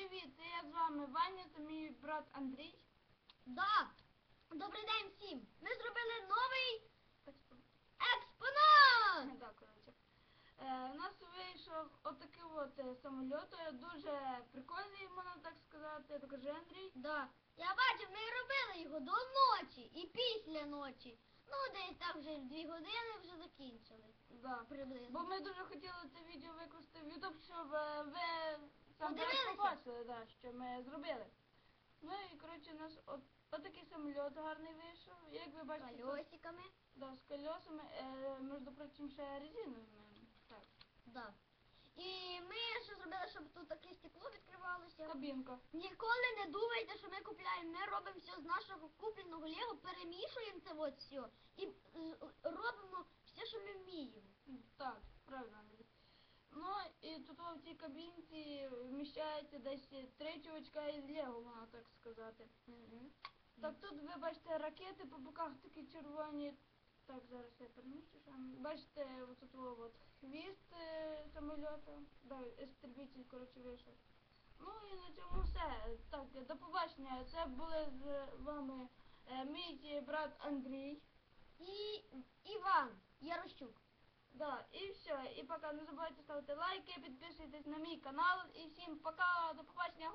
привіт! Це я з вами Ваня, це мій брат Андрій. Да. Добрий день всім. Ми зробили новий експонат. Да, коротше. Е, у нас вийшов отакий от е, самольот, е, дуже прикольний, можна так сказати. Покажи Андрій. Да. Я бачив, ми робили його до ночі і після ночі. Ну, десь так вже дві години вже закінчили. Да. Приблизно. Бо ми дуже хотіли це відео викласти в YouTube, щоб Подивилися? побачили, да, що ми зробили. Ну і коротше, у нас от, отакий самольот гарний вийшов. Як ви бачите, тут, Колесиками. да, з колесами, е, між прочим, ще резиновими. Так. Да. І ми ще зробили, щоб тут таке стекло відкривалося. Кабінка. Ніколи не думайте, що ми купляємо. Ми робимо все з нашого купленого Лего, перемішуємо це от все і робимо все, що ми вміємо. Так, правильно. Андрій. Ну і тут в цій кабінці вміщається десь три чувачка із Лего, можна так сказати. Так тут ви бачите ракети по боках такі червоні. Так, зараз я переміщу сам. Бачите, тут от хвіст е, самольота. Да, істребитель, коротше, вийшов. Ну і на цьому все. Так, до побачення. Це були з вами е, мій брат Андрій. І Ярощук. Да, і все. І пока не забувайте ставити лайки, підписуйтесь на мій канал. І всім пока, до побачення.